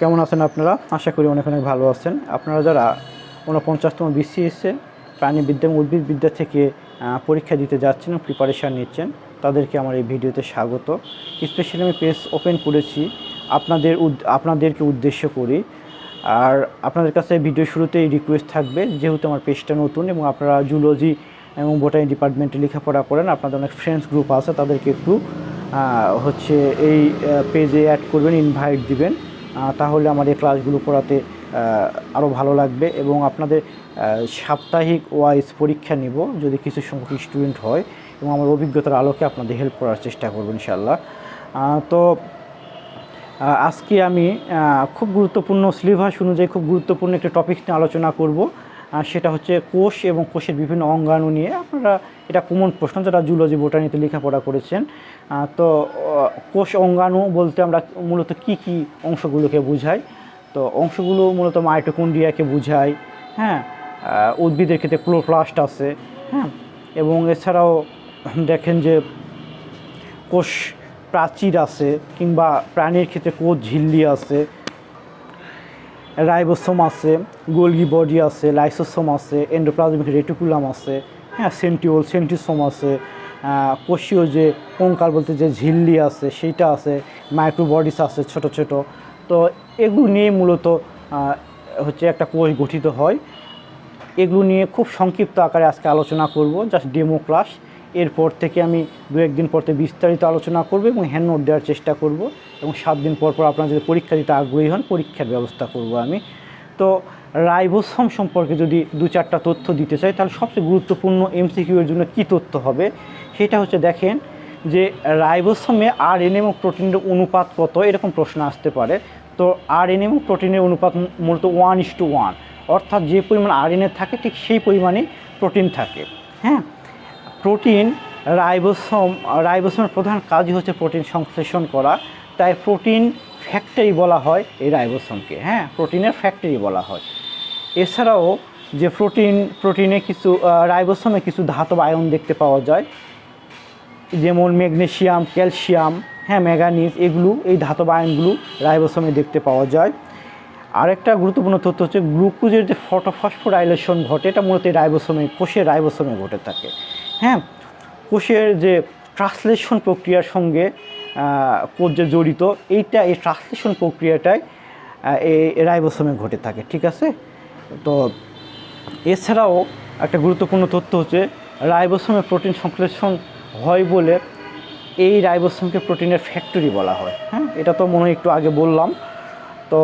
কেমন আছেন আপনারা? আশা করি অনেক অনেক ভালো আছেন। আপনারা যারা ঊনপঞ্চাশতম বিসিএসে প্রাণীবিদ্যা এবং উদ্ভিদবিদ্যা থেকে পরীক্ষা দিতে যাচ্ছেন এবং প্রিপারেশান নিচ্ছেন, তাদেরকে আমার এই ভিডিওতে স্বাগত। স্পেশালি আমি পেজ ওপেন করেছি। আপনাদের আপনাদেরকে উদ্দেশ্য করি। আর আপনাদের কাছে ভিডিও শুরুতেই রিকোয়েস্ট থাকবে, যেহেতু আমার পেজটা নতুন এবং আপনারা জুলজি এবং বোটানি ডিপার্টমেন্টে লেখাপড়া করেন, আপনাদের অনেক ফ্রেন্ডস গ্রুপ আছে, তাদেরকে একটু হচ্ছে এই পেজে অ্যাড করবেন ইনভাইট দিবেন। তাহলে আমার এই ক্লাসগুলো পড়াতে আরও ভালো লাগবে এবং আপনাদের সাপ্তাহিক ওয়াইজ পরীক্ষা নিব যদি কিছু সংখ্যক স্টুডেন্ট হয় এবং আমার অভিজ্ঞতার আলোকে আপনাদের হেল্প করার চেষ্টা করব ইনশাল্লাহ তো আজকে আমি খুব গুরুত্বপূর্ণ সিলেবাস অনুযায়ী খুব গুরুত্বপূর্ণ একটা টপিক নিয়ে আলোচনা করব। সেটা হচ্ছে কোষ এবং কোষের বিভিন্ন অঙ্গাণু নিয়ে আপনারা এটা কমন প্রশ্ন যারা জুলজি বোটানিতে লেখাপড়া করেছেন তো কোষ অঙ্গাণু বলতে আমরা মূলত কি কি অংশগুলোকে বুঝাই? তো অংশগুলো মূলত মাইটোকন্ড্রিয়াকে বুঝায় হ্যাঁ উদ্ভিদের ক্ষেত্রে ক্লোপ্লাস্ট আছে হ্যাঁ এবং এছাড়াও দেখেন যে কোষ প্রাচীর আছে কিংবা প্রাণীর ক্ষেত্রে কোষ ঝিল্লি আছে রাইবোসোম আছে, গোলগি বডি আছে, লাইসোসোম আছে, এন্ডোপ্লাজমিক রেটিকুলাম আছে হ্যাঁ সেন্টিওল, সেন্টিসোম আছে কোষীয় যে কঙ্কাল বলতে যে ঝিল্লি আছে, সেইটা আছে, মাইক্রোবডিস আছে, ছোট ছোট। তো এগুলো নিয়ে মূলত হচ্ছে একটা কোষ গঠিত হয়। এগুলো নিয়ে খুব সংক্ষিপ্ত আকারে আজকে আলোচনা করব, জাস্ট ডেমো ক্লাস। এরপর থেকে আমি দু একদিন পর থেকে বিস্তারিত আলোচনা করব এবং হ্যান্ড নোট দেওয়ার চেষ্টা করব এবং সাত দিন পর পর আপনারা যদি পরীক্ষা দিতে আগ্রহী হন, পরীক্ষার ব্যবস্থা করব আমি। তো রাইবোসোম সম্পর্কে যদি দু চারটা তথ্য দিতে চাই, তাহলে সবচেয়ে গুরুত্বপূর্ণ এমসিকিউ এর জন্য কী তথ্য হবে? সেটা হচ্ছে দেখেন যে রাইবোসোমে আর এন এবং প্রোটিনের অনুপাত কত? এরকম প্রশ্ন আসতে পারে। তো আর এন এবং প্রোটিনের অনুপাত মূলত ওয়ান ইস টু ওয়ান অর্থাৎ যে পরিমাণ আরএনএ থাকে, ঠিক সেই পরিমাণে প্রোটিন থাকে। হ্যাঁ? প্রোটিন, রাইবোসোম, রাইবোসোমের প্রধান কাজই হচ্ছে প্রোটিন সংশ্লেষণ করা। তাই প্রোটিন ফ্যাক্টরি বলা হয় এই রাইবোসোমকে হ্যাঁ? প্রোটিনের ফ্যাক্টরি বলা হয়। এছাড়াও যে প্রোটিন, প্রোটিনে কিছু রাইবোসোমে কিছু ধাতব আয়ন দেখতে পাওয়া যায়। যেমন ম্যাগনেশিয়াম ক্যালসিয়াম হ্যাঁ ম্যাগানিজ, এগুলো, এই ধাতব আয়নগুলো রাইবোসোমে দেখতে পাওয়া যায়। আরেকটা গুরুত্বপূর্ণ তথ্য হচ্ছে গ্লুকোজের যে ফটোফসফোরাইলেশন ঘটে, এটা মূলত রাইবোসোমে, কোষের রাইবোসোমে ঘটে থাকে। হ্যাঁ কোষের যে ট্রান্সলেশন প্রক্রিয়ার সঙ্গে কোষ যে জড়িত, এইটা, এই ট্রান্সলেশন প্রক্রিয়াটাই এই রাইবোসোমে ঘটে থাকে, ঠিক আছে? তো এছাড়াও একটা গুরুত্বপূর্ণ তথ্য হচ্ছে, রাইবোসোমে প্রোটিন সংশ্লেষণ হয় বলে এই রাইবোসোমকে প্রোটিনের ফ্যাক্টরি বলা হয়। হ্যাঁ এটা তো মনে হয় একটু আগে বললাম। তো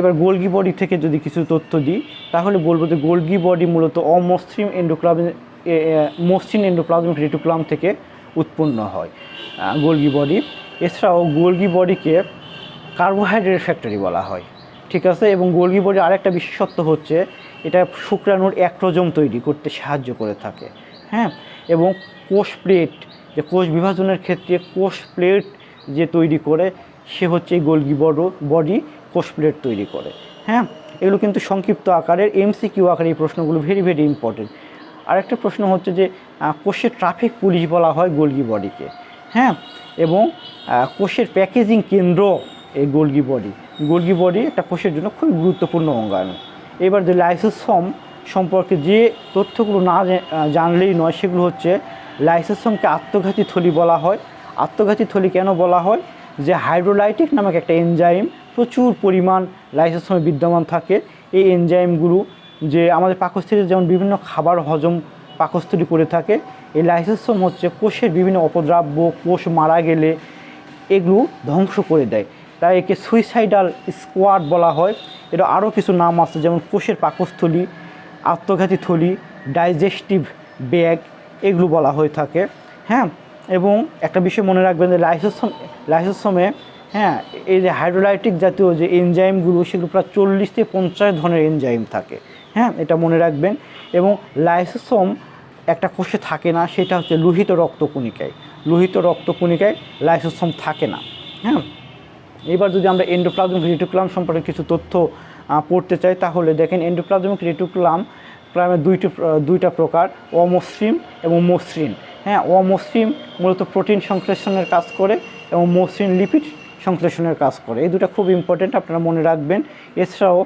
এবার গোলগি বডি থেকে যদি কিছু তথ্য দিই, তাহলে বলব যে গোলগি বডি মূলত অমসৃণ এন্ডোক্লাম মসৃণ এন্ডোপ্লাজমিক রেটিকুলাম থেকে উৎপন্ন হয় গোলগি বডি। এছাড়াও গোলগি বডিকে কার্বোহাইড্রেট ফ্যাক্টরি বলা হয়, ঠিক আছে? এবং গোলগি বডি আরেকটা বিশেষত্ব হচ্ছে, এটা শুক্রাণুর অ্যাক্রোজম তৈরি করতে সাহায্য করে থাকে হ্যাঁ? এবং কোষ প্লেট যে কোষ বিভাজনের ক্ষেত্রে কোষ প্লেট যে তৈরি করে, সে হচ্ছে এই গোলগি বড়, বডি। কোষ প্লেট তৈরি করে। হ্যাঁ? এগুলো কিন্তু সংক্ষিপ্ত আকারের এমসি কিউ আকারে এই প্রশ্নগুলো ভেরি ভেরি ইম্পর্টেন্ট আরেকটা প্রশ্ন হচ্ছে যে কোষের ট্রাফিক পুলিশ বলা হয় গোলগি বডিকে। হ্যাঁ? এবং কোষের প্যাকেজিং কেন্দ্র এই গোলগি বডি। গোলগি বডি একটা কোষের জন্য খুব গুরুত্বপূর্ণ অঙ্গাণু। এবার যে লাইসোসোম সম্পর্কে যে তথ্যগুলো না জানলেই নয়, সেগুলো হচ্ছে লাইসোসোমকে আত্মঘাতী থলি বলা হয়। আত্মঘাতী থলি কেন বলা হয়? যে হাইড্রোলাইটিক নামক একটা এনজাইম প্রচুর পরিমাণ লাইসোসোমে বিদ্যমান থাকে। এই এনজাইমগুলো যে আমাদের পাকস্থলীতে যেমন বিভিন্ন খাবার হজম পাকস্থলী করে থাকে, এই লাইসোসোম হচ্ছে কোষের বিভিন্ন অপদ্রাব্য, কোষ মারা গেলে এগুলো ধ্বংস করে দেয়। তাই একে সুইসাইডাল স্কোয়াড বলা হয়। এটা আরও কিছু নাম আছে, যেমন কোষের পাকস্থলী, আত্মঘাতী থলি ডাইজেস্টিভ ব্যাগ এগুলো বলা হয়ে থাকে। হ্যাঁ এবং একটা বিষয় মনে রাখবেন যে লাইসোসোম লাইসোসোমে হ্যাঁ এই যে হাইড্রোলাইটিক জাতীয় যে এনজাইমগুলো সেগুলো প্রায় চল্লিশ থেকে পঞ্চাশ ধরনের এনজাইম থাকে। হ্যাঁ এটা মনে রাখবেন। এবং লাইসোসোম একটা কোষে থাকে না, সেটা হচ্ছে লোহিত রক্তকণিকায়। লোহিত রক্তকণিকায় লাইসোসোম থাকে না। হ্যাঁ এবার যদি আমরা এন্ডোপ্লাজমিক রেটিকুলাম সম্পর্কে কিছু তথ্য পড়তে চাই, তাহলে দেখেন এন্ডোপ্লাজমিক রেটিকুলাম প্রায় দুইটি দুইটা প্রকার, অমসৃণ এবং মসৃণ। হ্যাঁ অমসৃণ মূলত প্রোটিন সংশ্লেষণের কাজ করে এবং মসৃণ লিপিড সংশ্লেষণের কাজ করে। এই দুটো খুব ইম্পর্টেন্ট আপনারা মনে রাখবেন। এছাড়াও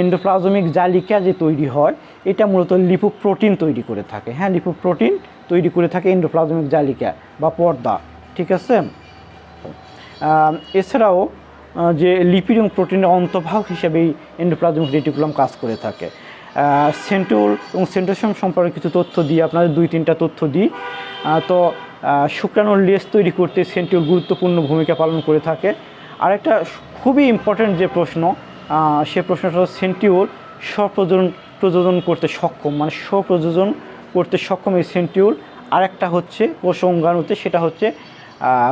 এন্ডোপ্লাজমিক জালিকা যে তৈরি হয়, এটা মূলত লিপোপ্রোটিন তৈরি করে থাকে। হ্যাঁ লিপোপ্রোটিন তৈরি করে থাকে এন্ডোপ্লাজমিক জালিকা বা পর্দা। ঠিক আছে? এছাড়াও যে লিপিড এবং প্রোটিনের অন্তর্ভাগ হিসেবে এই এন্ডোপ্লাজমিক রেটিকুলাম কাজ করে থাকে। সেন্টুল এবং সেন্টোসোম সম্পর্কে কিছু তথ্য দিই আপনাদের দুই তিনটা তথ্য দিই। তো শুক্রাণুর লেস তৈরি করতে সেন্টিউল গুরুত্বপূর্ণ ভূমিকা পালন করে থাকে। আর একটা খুবই ইম্পর্ট্যান্ট যে প্রশ্ন সে প্রশ্নটা হলো সেন্টিউল স্বপ্রজনন প্রযোজন করতে সক্ষম। মানে স্বপ্রযোজন করতে সক্ষম এই সেন্টিউল আরেকটা হচ্ছে কোষ অঙ্গাণুতে সেটা হচ্ছে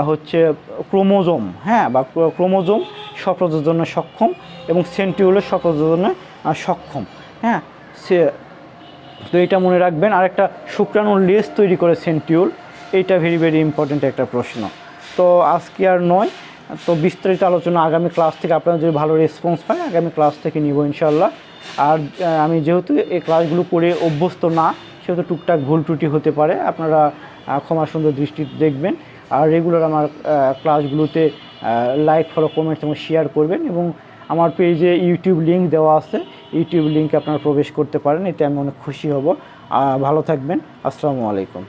হচ্ছে ক্রোমোজোম। হ্যাঁ বা ক্রো- ক্রোমোজোম স্বপ্রযোজনে সক্ষম এবং সেন্টিউলও স্বপ্রযোজনে সক্ষম। হ্যাঁ সে তো এটা মনে রাখবেন আর একটা শুক্রাণুর লেস তৈরি করে সেন্টিউল এইটা ভেরি ভেরি ইম্পর্ট্যান্ট একটা প্রশ্ন। তো আজকে আর নয়, তো বিস্তারিত আলোচনা আগামী ক্লাস থেকে আপনারা যদি ভালো রেসপন্স পায় আগামী ক্লাস থেকে নিব ইনশাল্লাহ আর আমি যেহেতু এই ক্লাসগুলো করে অভ্যস্ত না, সেহেতু টুকটাক ভুল ত্রুটি হতে পারে, আপনারা ক্ষমা সুন্দর দৃষ্টি দেখবেন। আর রেগুলার আমার ক্লাসগুলোতে লাইক ফলো কমেন্টস এবং শেয়ার করবেন এবং আমার পেজে ইউটিউব লিঙ্ক দেওয়া আছে। ইউটিউব লিঙ্কে আপনারা প্রবেশ করতে পারেন, এতে আমি অনেক খুশি হব। ভালো থাকবেন। আসসালামু আলাইকুম।